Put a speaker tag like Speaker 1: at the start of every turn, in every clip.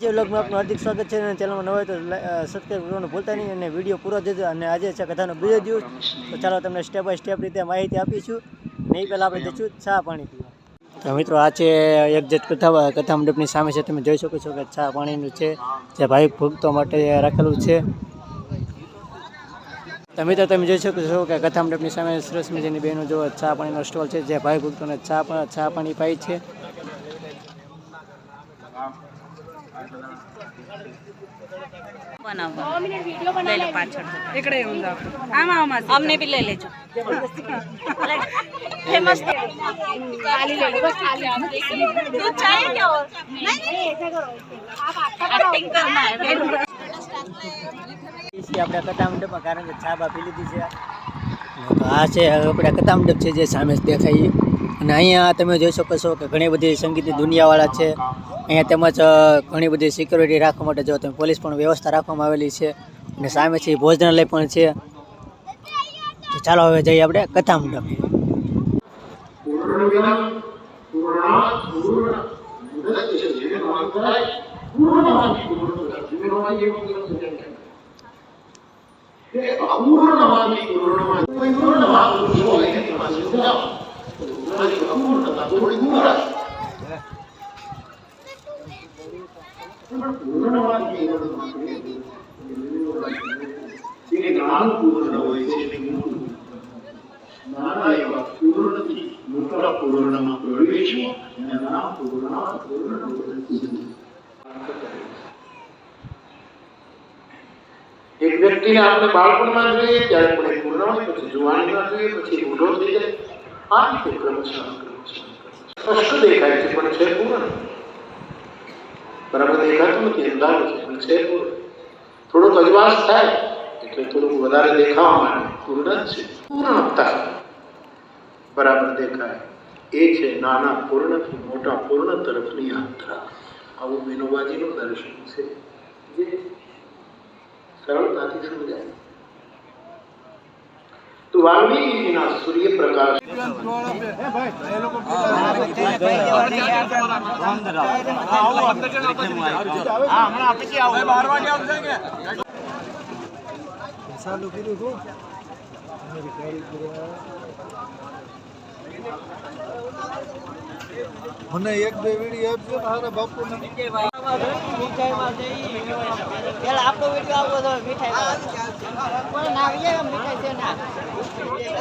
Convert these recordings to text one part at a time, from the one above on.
Speaker 1: જે વ્લોગમાં આપનું હાર્દિક સ્વાગત છે અને ચેનલમાં નવા હોય તો સબસ્ક્રાઈબ કરવાનું ભૂલતા નહીં અને વીડિયો પૂરો જજો અને આજે છે કથાનો બીજો દિવસ. તો ચાલો તમને સ્ટેપ બાય સ્ટેપ રીતે માહિતી આપીશું ને એ પહેલાં આપણે જઈશું ચા પાણી પીવા. તો મિત્રો, આ છે એક્ઝેક્ટ કથા કથા મંડપની સામે છે. તમે જોઈ શકો છો કે ચા પાણીનું છે, જે ભાઈ ભક્તો માટે રાખેલું છે. તો મિત્રો, તમે જોઈ શકો છો કે કથા મંડપની સામે સરસ મજાની બહેનો જો ચા પાણીનો સ્ટોલ છે. જે ભાઈ ભક્તોને ચા પણ ચા પાણી પાય છે.
Speaker 2: બનાવવા. પાછળ એકડે
Speaker 1: અમને બી લઈ લેજો. કારણ કે છાપ આપી લીધી છે. આ છે આપણે કથા છે જે સામે દેખાય અને અહીંયા તમે જોઈ શકો છો કે ઘણી બધી સંગીતની દુનિયાવાળા છે. અહીંયા તેમજ ઘણી બધી સિક્યોરિટી રાખવા માટે જો તમે પોલીસ પણ વ્યવસ્થા રાખવામાં આવેલી છે અને સામે છે ઈ ભોજનાલય પણ છે. તો ચાલો હવે જઈએ આપણે કથા મંડપ.
Speaker 3: અને નાના પૂર્ણ પૂર્ણ એક વ્યક્તિને આપણે બાળપણમાં જોઈએ, ત્યારે પૂર્ણ હોય, પછી જુવાનીમાં જોઈએ, પછી બુઢો થઈ જાય. આ રીતે સ્પષ્ટ દેખાય છે, પણ છે પૂર્ણ. બરાબર છે પૂર્ણ. થોડોક અજવાસ થાય, એટલે થોડુંક વધારે દેખાવા માટે પૂર્ણ છે. પૂર્ણતા. બરાબર દેખાય. એ છે નાના પૂર્ણથી મોટા પૂર્ણ તરફની યાત્રા. આવું વિનોબાજીનું દર્શન છે. જે સરળતાથી સમજાય. તો વાલ્મીકીજીના સૂર્યપ્રકાશ
Speaker 4: મને એક બે વીડી આપજો ને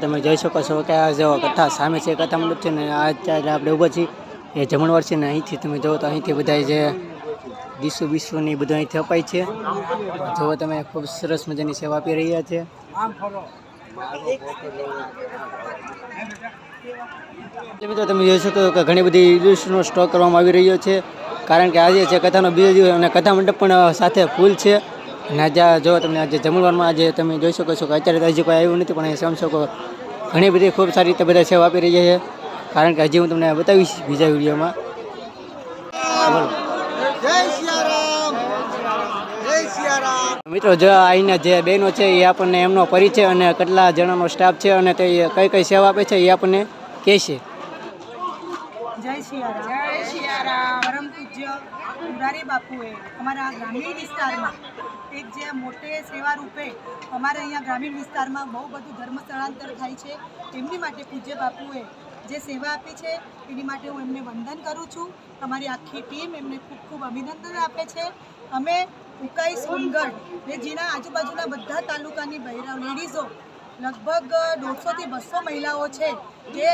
Speaker 1: તમે જોઈ શકો છો કે આ જો કથા સામે છે કથા મંડપ છે ને આ અત્યારે આપણે ઊભો છીએ. એ જમણવાર છે ને અહીંથી તમે જુઓ તો અહીંથી બધા જે ડીશું બીસુની બધું અહીંથી અપાય છે. જુઓ તમે ખૂબ સરસ મજાની સેવા આપી રહ્યા છે. મિત્રો, તમે જોઈ શકો કે ઘણી બધી ઇલ્યુશનો સ્ટોક કરવામાં આવી રહ્યો છે. કારણ કે આજે છે કથાનો બીજો દિવસ અને કથા મંડપ પણ સાથે ફૂલ છે. અને આજે જો તમને આજે જમણવારમાં આજે તમે જોઈ શકો છો કે અત્યારે હજી કોઈ આવ્યું નથી, પણ અહીં સમજો કે ઘણી બધી ખૂબ સારી રીતે બધા સેવા આપી રહ્યા છે. કારણ કે હજી હું તમને બતાવીશ બીજા વિડીયોમાં.
Speaker 4: સિયારામ સિયારામ
Speaker 1: મિત્રો, જો અહીંના જે બહેનો છે એ આપણને એમનો પરિચય અને કેટલા જણાનો સ્ટાફ છે અને તે કઈ કઈ સેવા આપે છે એ આપણને કહેશે
Speaker 2: જય શિયારામ. જય પૂજ્ય મુરારી બાપુએ, અમારા ગ્રામીણ વિસ્તારમાં એક જે મોટે સેવા રૂપે અમારે અહીંયા ગ્રામીણ વિસ્તારમાં બહુ બધું ધર્મ સ્થળાંતર થાય છે, એમની માટે પૂજ્ય બાપુએ જે સેવા આપી છે, એની માટે હું એમને વંદન કરું છું. અમારી આખી ટીમ એમને ખૂબ ખૂબ અભિનંદન આપે છે. અમે ઉકાઈ સોનગઢ ને જેના આજુબાજુના બધા તાલુકાની બહેરા લેડીઝો, લગભગ દોઢસોથી બસો મહિલાઓ છે, જે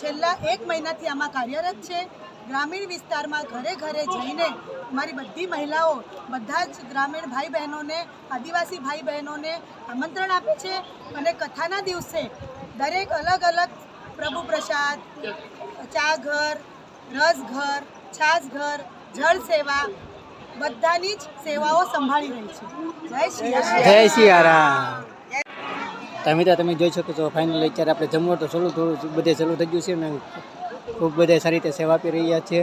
Speaker 2: છેલ્લા એક મહિનાથી આમાં કાર્યરત છે. ગ્રામીણ વિસ્તારમાં ઘરે ઘરે જઈને અમારી બધી મહિલાઓ બધા જ ગ્રામીણ ભાઈ બહેનોને આદિવાસી ભાઈ બહેનોને આમંત્રણ આપે છે અને કથાના દિવસે દરેક અલગ અલગ પ્રભુ પ્રસાદ ચા ઘર રસ ઘર છાસ ઘર જળ સેવા બધાની જ સેવાઓ સંભાળી રહી છે. જય શ્રી
Speaker 1: જય શ્રી સિયારામ તમે તો તમે જોઈ શકો છો ફાઇનલ અત્યારે આપણે જમવું તો થોડું થોડું બધે ચાલુ થઈ ગયું છે ને. ખૂબ બધા સારી રીતે સેવા આપી રહ્યા છે.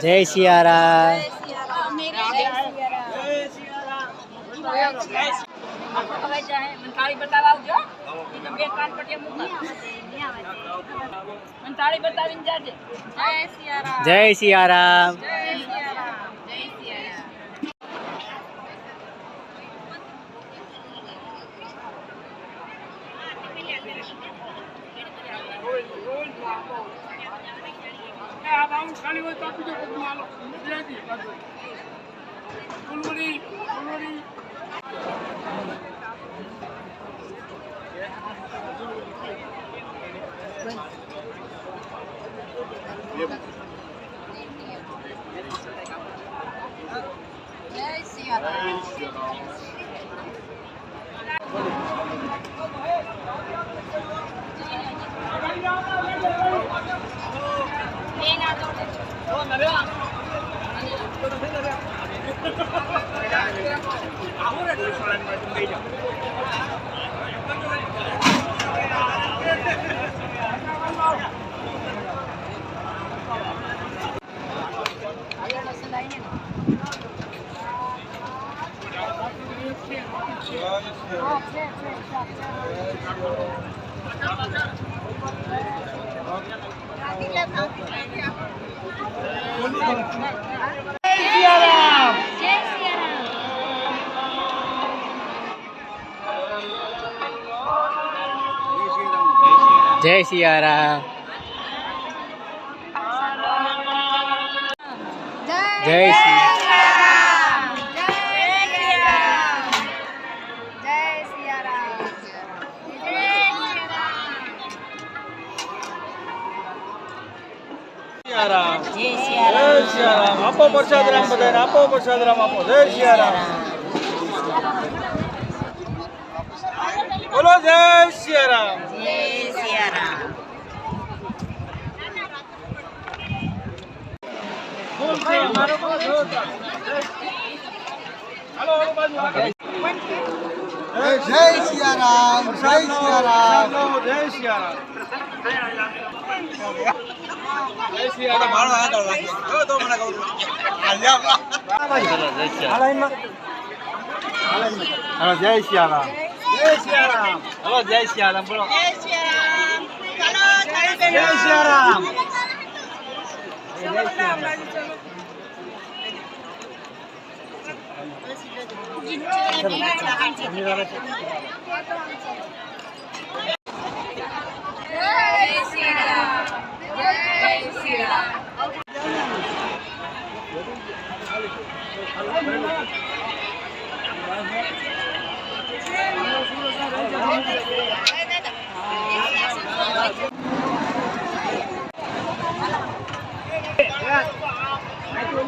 Speaker 1: જય
Speaker 5: સિયારા જય મને થાળી બતાવવા આવજો હોય તો બે કાન પટિયા મૂકી મને થાળી બતાવીને જય સિયારામ
Speaker 1: જય સિયારામ
Speaker 5: જય સિયારામ જય સિયારામ જય સિયારામ
Speaker 1: જય સિયારામ
Speaker 4: સિયારામ. જય સિયારામ. આપો પ્રસાદ રામ બધાને આપો પ્રસાદ રામ આપો. જય સિયારામ. બોલો જય સિયારામ. જય સિયારામ. જય સિયારામ જય સિયારામ. જય સિયારામ. હાલો જય સિયારામ જય સિયારામ હાલો જય સિયારામ બોલો જય સિયારામ
Speaker 5: જય સિયારામ જય સિયારામ
Speaker 4: બીજા ખાલી જગ્યા મોકલી દેજો અહીંયા ખાલી જગ્યા છે અહીંયા નહીં હાલે હવે રસ્તો બંધ થઈ ગયો જો, જો, વીડિયો કરો, ખાલી જગ્યા બહાર, ના લાગે. અહીંયા